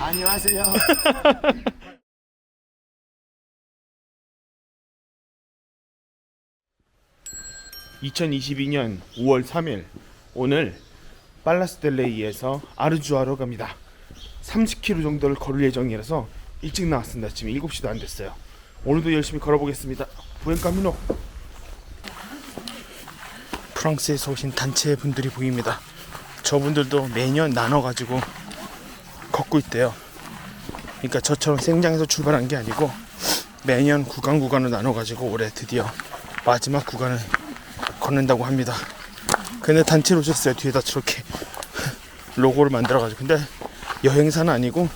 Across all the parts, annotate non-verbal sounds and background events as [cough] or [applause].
안녕하세요. 2022년 5월 3일 오늘 빨라스델레이에서 아르주아로 갑니다. 30km 정도를 걸을 예정이라서 일찍 나왔습니다. 지금 7시도 안 됐어요. 오늘도 열심히 걸어보겠습니다. 부엔카미노. 프랑스에서 오신 단체 분들이 보입니다. 저분들도 매년 나눠 가지고 걷고 있대요. 그러니까 저처럼 생장에서 출발한 게 아니고 매년 구간 구간을 나눠 가지고 올해 드디어 마지막 구간을 걷는다고 합니다. 근데 단체로 오셨어요. 뒤에다 저렇게 [laughs] 로고를 만들어가지고. 근데 여행사는 아니고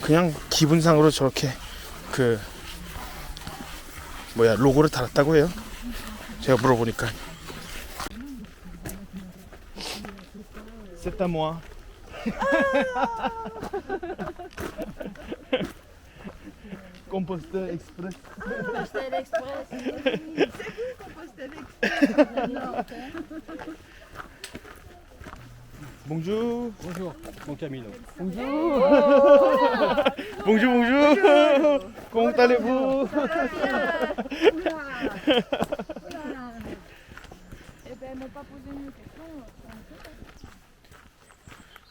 그냥 기분상으로 저렇게 그 뭐야 로고를 달았다고 해요. 제가 물어보니까. 세타 모아. 컴포스트 익스프레스. Pastel Express. 봉주. Bonjour, mon Camilo. Bonjour, bonjour. Comment question.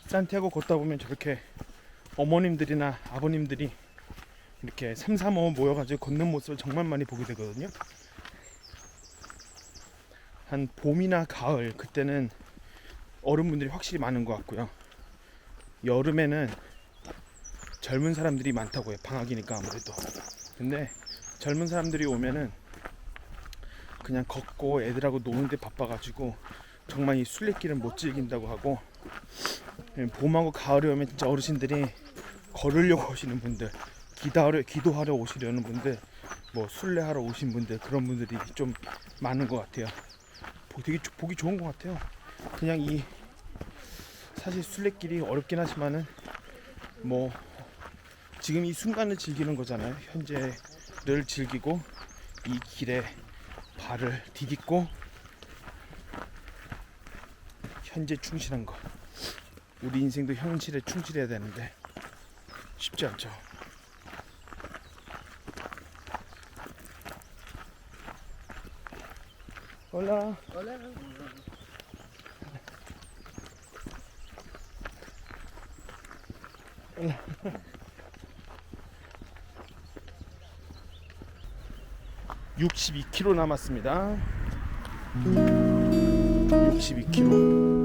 산티아고 걷다 보면 저렇게 어머님들이나 아버님들이 이렇게 삼삼오오 모여가지고 걷는 모습을 정말 많이 보게 되거든요. 한 봄이나 가을 그때는 어른분들이 확실히 많은 것 같고요. 여름에는 젊은 사람들이 많다고 해요. 방학이니까 아무래도. 근데 젊은 사람들이 오면은 그냥 걷고 애들하고 노는데 바빠가지고 정말 이 순례길을 못 즐긴다고 하고 예, 봄하고 가을에 오면 진짜 어르신들이 걸으려고 오시는 분들, 기도하러, 기도하러 오시려는 분들, 뭐 순례하러 오신 분들 그런 분들이 좀 많은 것 같아요. 보- 되게 조- 보기 좋은 것 같아요. 그냥 이 사실 순례길이 어렵긴 하지만은 뭐 지금 이 순간을 즐기는 거잖아요. 현재를 즐기고 이 길에 발을 디딛고 현재 충실한 거. 우리 인생도 현실에 충실해야 되는데 쉽지 않죠. 올라. 올라. 62km 남았습니다. 62km.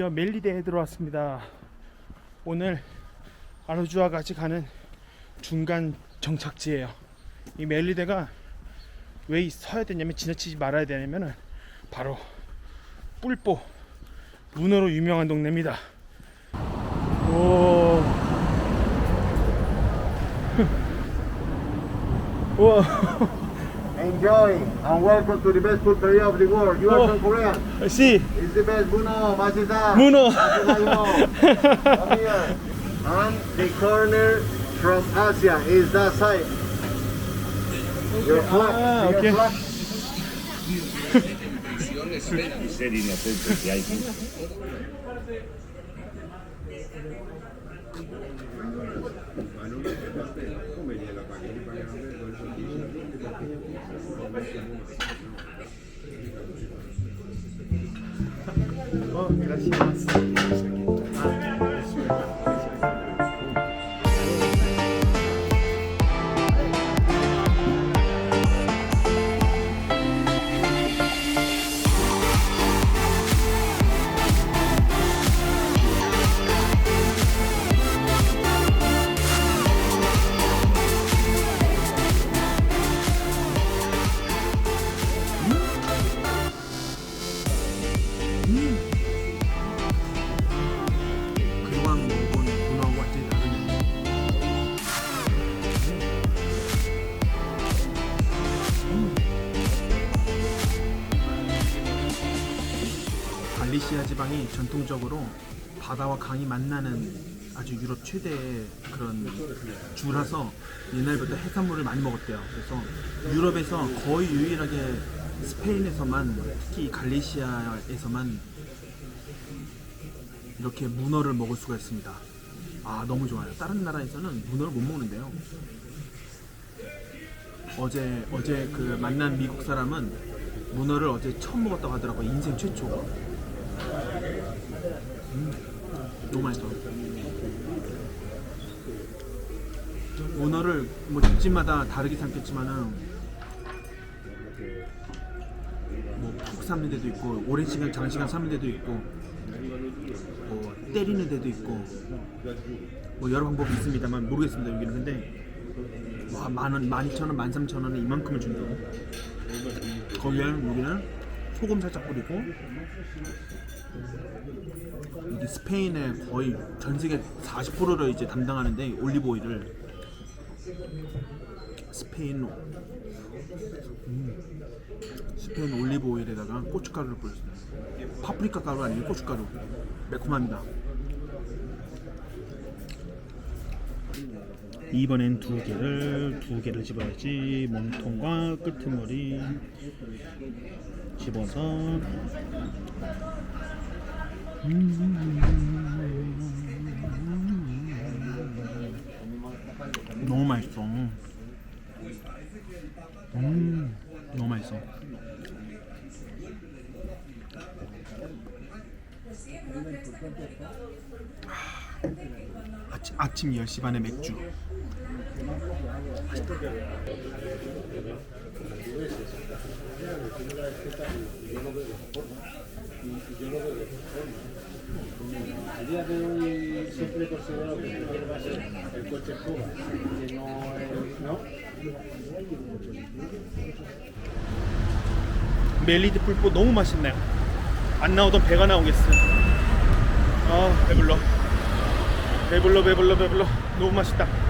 드디어 멜리데에 들어왔습니다. 오늘 아르주와 같이 가는 중간 정착지예요. 이 멜리데가 왜 서야 되냐면 지나치지 말아야 되냐면은 바로 뿔보 문어로 유명한 동네입니다. 오. [laughs] 와, [laughs] Enjoy and welcome to the best food pulperia of the world. You are oh, from Korea. I see. It's the best. Muno, Masita. Muno. [laughs] And the corner from Asia is that side. Your ah, flag. Ah, okay. Your flag. [laughs] O, gracias. 지방이 전통적으로 바다와 강이 만나는 아주 유럽 최대의 그런 주라서 옛날부터 해산물을 많이 먹었대요. 그래서 유럽에서 거의 유일하게 스페인에서만 특히 갈리시아에서만 이렇게 문어를 먹을 수가 있습니다. 아 너무 좋아요. 다른 나라에서는 문어를 못 먹는데요. 어제 어제 그 만난 미국 사람은 문어를 어제 처음 먹었다고 하더라고. 요 인생 최초. 음, 너무 맛있어. 문어를 뭐 집집마다 다르게 삶겠지만은 뭐푹 삶는 데도 있고 오랜 시간 장시간 삶는 데도 있고 뭐 때리는 데도 있고 뭐 여러 방법이 있습니다만 모르겠습니다 여기는 근데 와 만원 만 이천 원, 만 삼천 원에 이만큼을 준다고 거기에는 여기는 소금 살짝 뿌리고. 이게 스페인의 거의 전 세계 40%를 이제 담당하는데 올리브 오일을. 스페인 음, 스페인 올리브 오일에다가 고춧가루를 뿌렸어요. 파프리카 가루 아니고 고춧가루. 매콤합니다. 이번엔 두 개를 두 개를 집어야지. 몸통과 끄트머리 집어서 너무 맛있어. 음, 너무 맛있어. 아침, 아침 10시 반에 맥주. 멜리드 불포 너무 맛있네요. 안 나오던 배가 나오겠어요. 아 배불러. 배불러 배불러 배불러. 너무 맛있다.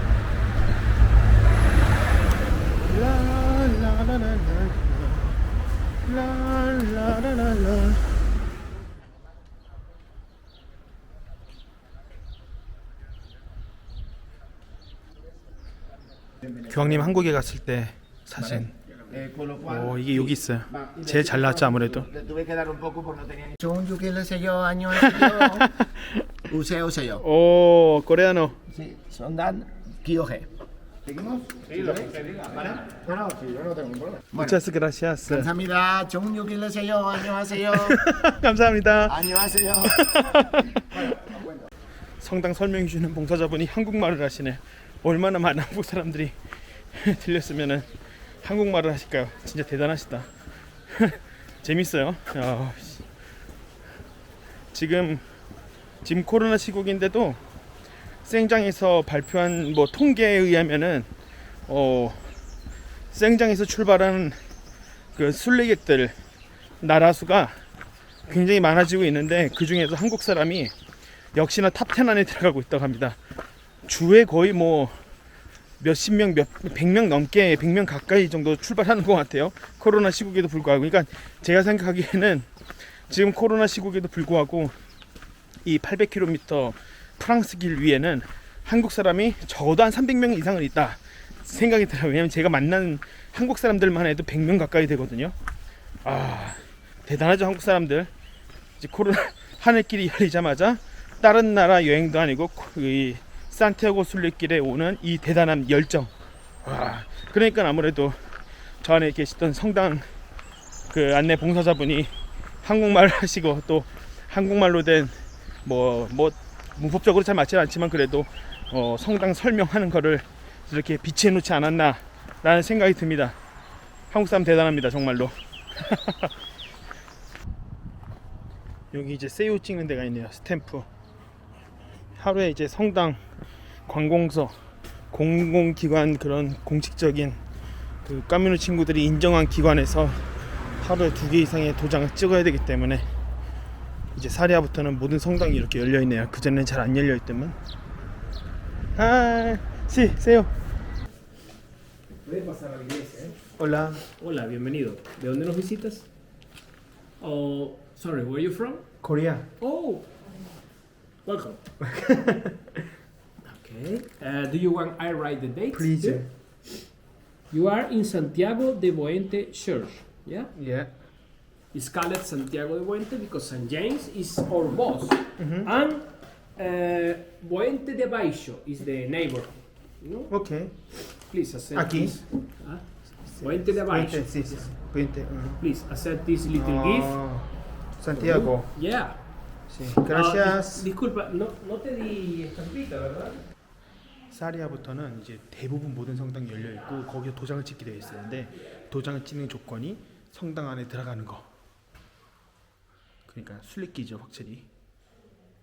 라라라라라 교황님 한국에 갔을 때 사진 Eh, 오 이게 여기 있어요. 제일 잘 나왔죠 아무래도. yo, año anterior, usé, usé yo. 오 코레아노. Dan Kyoge. ¿Seguimos? Sí, lo que diga, ¿vale? No, no, sí, yo no tengo ningún problema. Bueno, 무차스 그라시아스. 감사합니다. 정유 길러세요. 안녕하세요. [laughs] 감사합니다. 안녕하세요. [laughs] 성당 설명해 주는 봉사자분이 한국말을 하시네. 얼마나 많은 한국 사람들이 [laughs] 들렸으면은 한국말을 하실까요? 진짜 대단하시다. 재밌어요. 야, 씨. 지금 지금 코로나 시국인데도 생장에서 발표한 뭐 통계에 의하면은 어 생장에서 출발하는 그 순례객들 나라 수가 굉장히 많아지고 있는데 그 중에서 한국 사람이 역시나 탑10 안에 들어가고 있다고 합니다. 주에 거의 뭐 몇십 명, 몇 백 명 넘게 백 명 가까이 정도 출발하는 것 같아요. 코로나 시국에도 불구하고, 그러니까 제가 생각하기에는 지금 코로나 시국에도 불구하고 이 800km 프랑스 길 위에는 한국 사람이 적어도 한 300명 이상은 있다 생각이 들어요. 왜냐면 제가 만난 한국 사람들만 해도 100명 가까이 되거든요. 아 대단하죠 한국 사람들. 이제 코로나 [laughs] 하늘길이 열리자마자 다른 나라 여행도 아니고 이 산티아고 순례길에 오는 이 대단한 열정. 와, 그러니까 아무래도 저 안에 계시던 성당 그 안내 봉사자분이 한국말 하시고 또 한국말로 된뭐뭐 문법적으로 잘 맞지 않지만 그래도 어, 성당 설명하는 거를 이렇게 비치해 놓지 않았나라는 생각이 듭니다. 한국 사람 대단합니다 정말로. [laughs] 여기 이제 세요 찍는 데가 있네요 스탬프. 하루에 이제 성당 관공서 공공기관 그런 공식적인 그 까미노 친구들이 인정한 기관에서 하루에 두 개 이상의 도장을 찍어야 되기 때문에 이제 사리아부터는 모든 성당이 이렇게 열려 있네요. 그 전에는 잘 안 열려 있더만. 아, sí, 세요. Puede pasar a la iglesia, ¿eh? Hola. Hola, bienvenido. ¿De dónde nos visitas? Oh, sorry, where are you from? Korea. Oh, welcome. okay. Uh, do you want I write the date? Please. You are in Santiago de Boente Church. Yeah. Yeah. Called Santiago de Boente because St. James is our boss, Mhm. and uh, Boente de Baixo is the neighbor. Know? Okay. Please accept Aquí. this. Huh? Boente de Baixo. Puente, sí, sí. Puente. ujú. Please accept this little gift. Ah, Santiago. Yeah. Sí. Ah, Gracias. dis- disculpa, no, no te di estampita, ¿verdad? 사리아부터는 이제 대부분 모든 성당이 열려 있고 거기서 도장을 찍게 되어 있었는데 도장을 찍는 조건이 성당 안에 들어가는 거. 그러니까 순례길이죠, 확실히.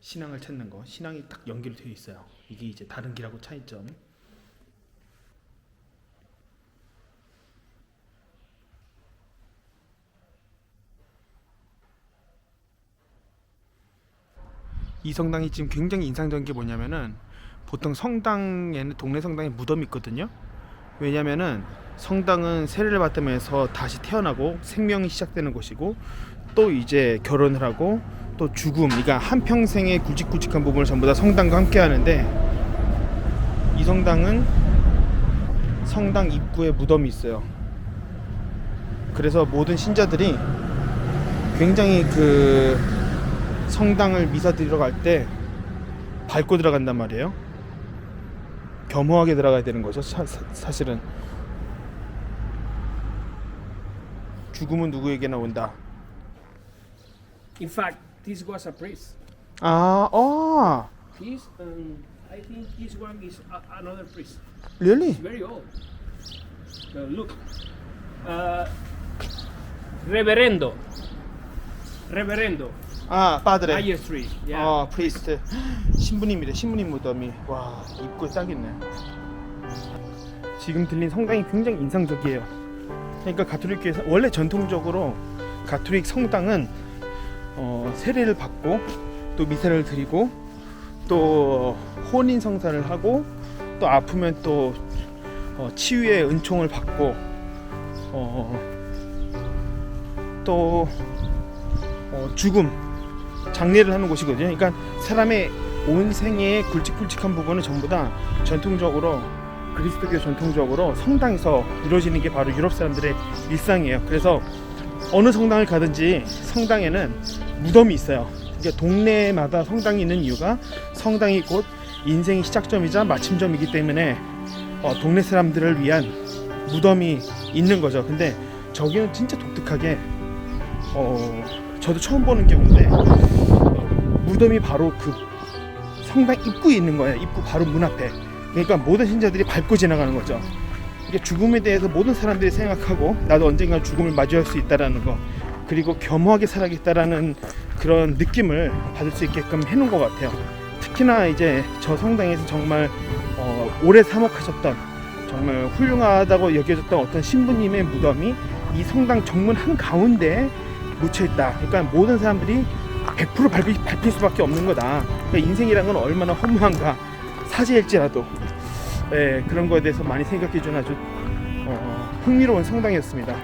신앙을 찾는 거, 신앙이 딱 연결이 되어 있어요. 이게 이제 다른 길하고 차이점. 이 성당이 지금 굉장히 인상적인 게 뭐냐면은 보통 성당에는 동네 성당에 무덤이 있거든요. 왜냐면은 성당은 세례를 받으면서 다시 태어나고 생명이 시작되는 곳이고 또 이제 결혼을 하고 또 죽음, 그러니까 한 평생의 굵직굵직한 부분을 전부 다 성당과 함께 하는데 이 성당은 성당 입구에 무덤이 있어요. 그래서 모든 신자들이 굉장히 그 성당을 미사 드리러 갈 때 밟고 들어간단 말이에요. 겸허하게 들어가야 되는 거죠. 사, 사- 사실은 죽음은 누구에게나 온다. In fact, this was a priest. 아, 어, This, um, I think this one is a, another priest. really? It's very old. Uh, look. Uh, reverendo. Reverendo. 아, 빠드레. Higher Street. Yeah. 아, 프리스트. 신부님이래. 신부님 무덤이. 와, 입구에 딱 있네. 지금 들린 성당이 굉장히 인상적이에요. 그러니까 가톨릭교에서 원래 전통적으로 가톨릭 성당은 어, 세례를 받고 또 미사를 드리고 또 혼인 성사를 하고 또 아프면 또 어, 치유의 은총을 받고 어, 또 어, 죽음 장례를 하는 곳이거든요. 그러니까 사람의 온 생애의 굵직굵직한 부분은 전부 다 전통적으로 그리스도교 전통적으로 성당에서 이루어지는 게 바로 유럽 사람들의 일상이에요. 그래서 어느 성당을 가든지 성당에는 무덤이 있어요. 그러니까 동네마다 성당이 있는 이유가 성당이 곧 인생의 시작점이자 마침점이기 때문에 어, 동네 사람들을 위한 무덤이 있는 거죠. 근데 저기는 진짜 독특하게 어, 저도 처음 보는 경우인데 무덤이 바로 그 성당 입구에 있는 거예요. 입구 바로 문 앞에. 그러니까 모든 신자들이 밟고 지나가는 거죠. 이게 죽음에 대해서 모든 사람들이 생각하고 나도 언젠가 죽음을 마주할 수 있다라는 거 그리고 겸허하게 살아야겠다라는 그런 느낌을 받을 수 있게끔 해놓은 것 같아요. 특히나 이제 저 성당에서 정말 어, 오래 사목하셨던 정말 훌륭하다고 여겨졌던 어떤 신부님의 무덤이 이 성당 정문 한 가운데 묻혀 있다. 그러니까 모든 사람들이 100% 밟힐, 밟힐 수밖에 없는 거다. 그러니까 인생이란 건 얼마나 허무한가. 사제일지라도 예, 그런 거에 대해서 많이 생각해 준 아주 어, 흥미로운 성당이었습니다.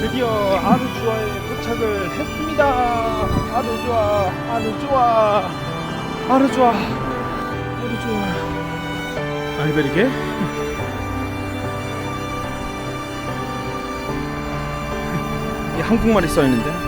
드디어 아르주아에 도착을 했습니다. 아주 좋아, 아주 좋아, 아주 좋아, 아주 좋아. 알베르게? [laughs] 한국말이 써 있는데.